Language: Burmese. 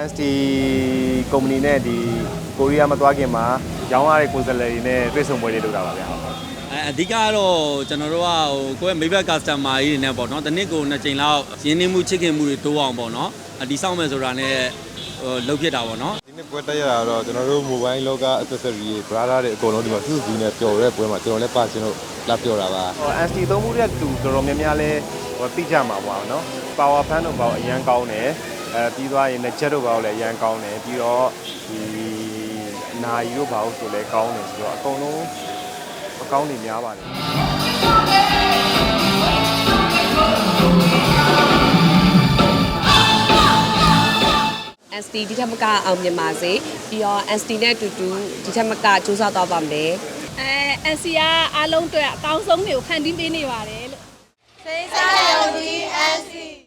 နဲ့ဒီကိုရီးယားမသွားခင်မှာရောင်းရတဲ့ကိုယ်စားလှယ်တွေနဲ့တွေ့ဆုံပွဲတွေလုပ်တာပါဗျာအဲအဓိကတော့ကျွန်တော်တို့ကဟိုကိုယ့်ရဲ့မိဘ customer ကြီးတွေနဲ့ပေါ့နော်တစ်နှစ်ကိုနှစ်ကြိမ်လောက်ရင်းနှီးမှုချစ်ခင်မှုတွေတိုးအောင်ပေါ့နော်အဒီဆောင်မယ်ဆိုတာနဲ့ဟိုလုပ်ဖြစ်တာပေါ့နော်ဒီနေ့ပွဲတက်ရတာတော့ကျွန်တော်တို့ mobile လောက accessory တွေ brother တွေအကုန်လုံးဒီမှာစုစုစည်းနဲ့ပျော်တဲ့ပွဲမှာကျွန်တော်လည်းပါရှင်တို့လာပျော်တာပါဟို NC သုံးမှုတဲ့သူတော်တော်များများလဲဟိုသိကြမှာပေါ့နော် power fan တို့ပေါ့အရန်ကောင်းတယ် အဲပြီးသွားရင်လည်း jet တို့ပေါ့လည်းအရန်ကောင်းတယ်ပြီးတော့ဒီနာယီတို့ဘာလို့ဆိုလဲကောင်းတယ်ဆိုတော့အကုန်လုံးအကောင်းတွေများပါတယ်။ SD ဒီထက်မကအောင်မြင်ပါစေပြီးတော့ SD နဲ့အတူတူဒီထက်မကစူးစမ်းသွားပါမယ်အဲ NC ကအားလုံးအတွက်အကောင်းဆုံးတွေကိုဖန်တီးပေးနေပါတယ်လို့စိတ်စား